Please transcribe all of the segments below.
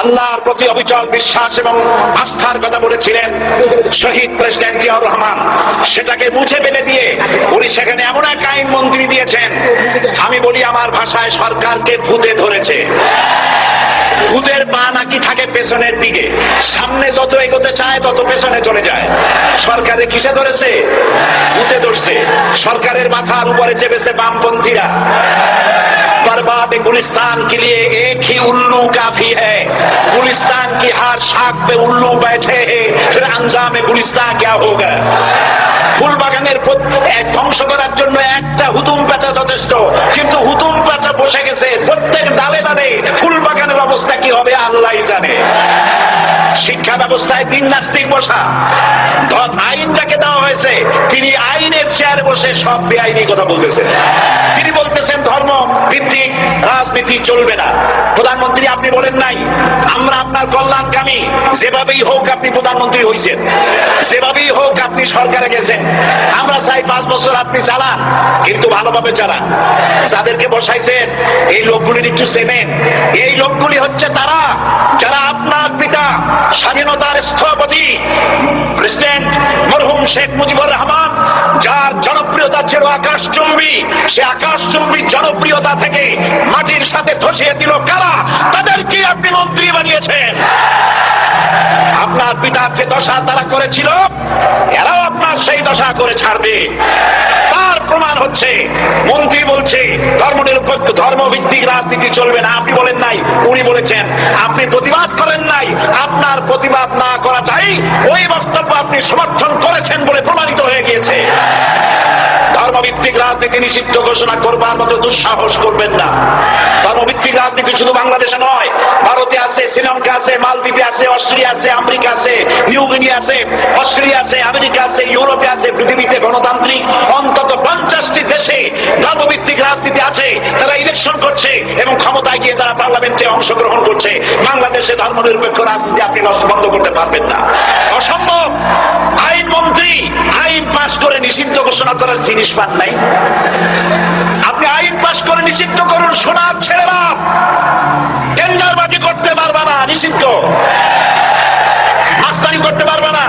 আল্লাহর প্রতি অবিচল বিশ্বাস এবং আস্থার কথা বলেছিলেন শহীদ প্রেসিডেন্ট জিয়াউর রহমান। সেটাকে মুছে ফেলে দিয়ে উনি সেখানে এমন এক আইন মন্ত্রী দিয়েছেন, আমি বলি আমার ভাষায় সরকারকে ভূতে ধরেছে। ভূতের পা নাকি থাকে পেছনের দিকে। সামনে যত এগোতে চায় তত পেছনে চলে যায়। সরকারে কিসে ধরেছে? ভূতে ধরছে। সরকারের মাথার উপরে চেপেছে বামপন্থীরা। बर्बाद गुलिस्तान के लिए एक ही उल्लू काफी है गुलिस्तान की हर शाख पे उल्लू बैठे हैं फिर अंजाम गुलिस्तान क्या होगा ফুল বাগানের প্রত- এক ধ্বংস করার জন্য একটা হুতুম পেঁচা যথেষ্ট কিন্তু হুতুম পেঁচা বসে গেছে প্রত্যেক ডালে ডালে ফুল বাগানের অবস্থা কি হবে আল্লাহ জানে শিক্ষা ব্যবস্থায় দিন নাস্তিক বসা ধর আইন যাকে দেওয়া হয়েছে তিনি আইনের চেয়ারে বসে সব বেআইনি কথা বলতেছেন তিনি বলতেছেন ধর্ম ভিত্তিক রাজনীতি চলবে না। প্রধানমন্ত্রী আপনি বলেন নাই, আমরা আপনার কল্যাণকামী। যেভাবেই হোক আপনি প্রধানমন্ত্রী হয়েছেন যেভাবেই হোক আপনি সরকারে গেছেন। আমরা চাই পাঁচ বছর আপনি চালান, কিন্তু ভালোভাবে চালান। যাদেরকে বসাইছেন, এই লোকগুলির একটু চেনেন। এই লোকগুলি হচ্ছে তারা, যারা আপনার পিতা স্বাধীনতার স্থপতি, প্রেসিডেন্ট মরহুম শেখ মুজিবুর রহমান, যার জনপ্রিয়তা ছিল আকাশ আকাশচুম্বী, সে আকাশ আকাশচুম্বী জনপ্রিয়তা থেকে মাটির সাথে ধসিয়ে দিল কারা? তাদেরকে আপনি মন্ত্রী বানিয়েছেন। আপনার পিতার যে দশা তারা করেছিল চলবে না। আপনি বলেন নাই, উনি বলেছেন। আপনি প্রতিবাদ করেন নাই। আপনার প্রতিবাদ না করাটাই ওই বক্তব্য আপনি সমর্থন করেছেন বলে প্রমাণিত হয়ে গিয়েছে। ধর্মভিত্তিক ঘোষণা করবার মতো দুঃসাহস করবেন না। ধর্মভিত্তিক শুধু বাংলাদেশে নয়, ভারতে শ্রীলঙ্কা মালদ্বীপে অস্ট্রেলিয়া আছে, আমেরিকা আছে, অস্ট্রেলিয়া আছে, আমেরিকা আছে, ইউরোপে আছে, পৃথিবীতে গণতান্ত্রিক তারা অংশগ্রহণ করছে, বাংলাদেশে ধর্মনিরপেক্ষ রাজনীতি আপনি নষ্ট বন্ধ করতে পারবেন না। অসম্ভব! আইন মন্ত্রী, আইন পাশ করে নিষিদ্ধ ঘোষণা করার জিনিস পান নাই। আপনি আইন পাশ করে নিষিদ্ধ করুন, সোনার ছেলেরা! টেন্ডারবাজি করতে পারবে না, নিষিদ্ধ। মাস্তানি করতে পারবে না।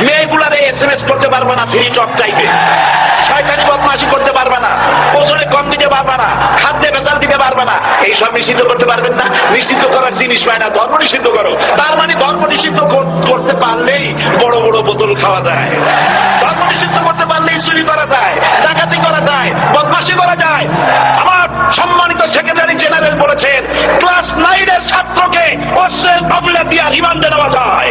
মেয়েগুলারে এস এম এস করতে পারবে না ফ্রি টক টাইপে শয়তানি বদমাশি। নিষিদ্ধ করতে পারবেন না। নিষিদ্ধ করার জিনিস পায় না, ধর্ম নিষিদ্ধ করো। তার মানে ধর্ম নিষিদ্ধ করতে পারলেই বড় বড় বোতল খাওয়া যায়। ধর্ম নিষিদ্ধ করতে পারলেই চুরি করা যায়, ডাকাতি করা যায়, বদমাশি করা যায়। আমার সম্মানিত সেক্রেটারি জেনারেল বলেছেন, ক্লাস নাইনের ছাত্রকে অশ্বের মামলা দিয়া রিমান্ডে নেওয়া যায়।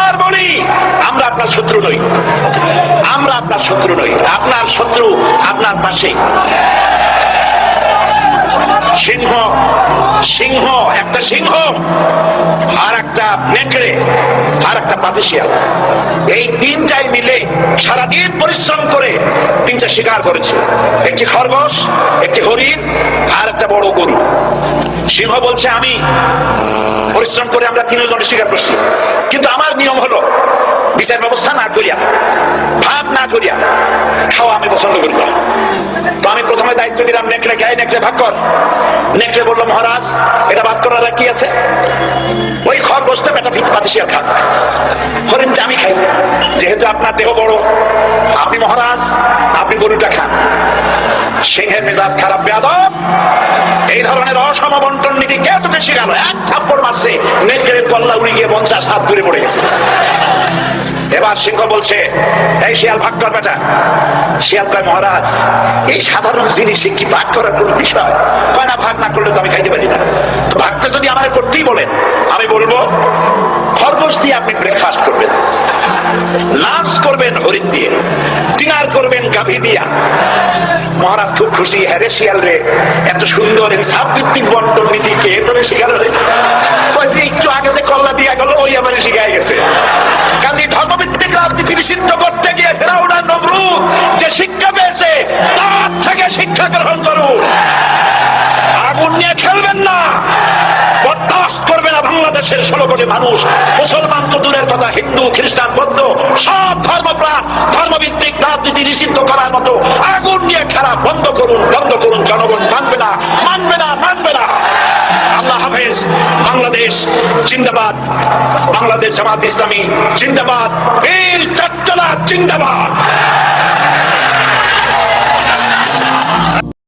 শত্রু নই, আপনার শত্রু আপনার পাশে। সিংহ সিংহ, একটা সিংহ, আর একটা নেকড়ে, আর একটা পাতিশিয়াল এই তিনটাই মিলে সারাদিন পরিশ্রম করে তিনটা শিকার করেছে। একটি খরগোশ, একটি হরিণ, আর একটা বড় গরু। সিংহ বলছে, আমি পরিশ্রম করে আমরা তিনজনে স্বীকার করছি। কিন্তু আমার নিয়ম হলো, বিচার ব্যবস্থা না করিয়া ভাব না করিয়া খাওয়া আমি পছন্দ করি না। তো আমি প্রথমে দায়িত্ব দিলাম, নেকড়ে গায়ে নেকড়ে ভাগ কর। নেকড়ে বলল, মহারাজ, এটা ভাগ করার কি আছে? ওই খরগোশটা বেটা ফিট পাতিসিয়া খাক। হরিণটা আমি খাই, যেহেতু আপনার দেহ বড়, আপনি মহারাজ, আপনি গরুটা খান। সিংহের মেজাজ খারাপ, বেয়াদব। ধরনের অসম বন্টন নীতি কে তোকে শিখালো এক থাপ্পড় মারছে, নেকড়ের কল্লা উড়ে গিয়ে পঞ্চাশ হাত দূরে পড়ে গেছে। এবার সিংহ বলছে, এই শিয়াল, ভাগ কর বেটা। শিয়াল কয়, মহারাজ, এই সাধারণ জিনিসে কি ভাগ করার কোন বিষয়? কয়, না, ভাগ না করলে তো আমি খাইতে পারি না। তো ভাগটা যদি আমার করতেই বলেন, আমি বলব, খরগোশ দিয়ে আপনি ব্রেকফাস্ট করবেন। লাঞ্চ করবেন হরিণ দিয়ে, ডিনার করবেন গাভী দিয়া। মহারাজ খুব খুশি হ্যারে শিয়াল রে, এত সুন্দর ভিত্তিক বন্টন নীতি কে তোরে শিখালো রে? একটু আগে যে কল্লা দিয়া গেল, ওই আমার শিখাই গেছে। কাজী ধর্মভিত্তিক রাজনীতি নিষিদ্ধ করতে গিয়ে ফেরাউন আর নমরুদ যে শিক্ষা পেয়েছে, তার থেকে শিক্ষা গ্রহণ করুন। আগুন নিয়ে খেলবেন না, বরদাস্ত করবে না বাংলাদেশের ষোলো কোটি মানুষ, মুসলমান তো দূরের কথা হিন্দু, খ্রিস্টান, বৌদ্ধ, সব ধর্মপ্রাণ ধর্মভিত্তিক রাজনীতি নিষিদ্ধ করার মতো আগুন নিয়ে খেলা বন্ধ করুন বন্ধ করুন, জনগণ মানবে না মানবে না মানবে না। আল্লাহ হাফেজ, বাংলাদেশ জিন্দাবাদ, বাংলাদেশ জামাত ইসলামী জিন্দাবাদ চট্টলা জিন্দাবাদ।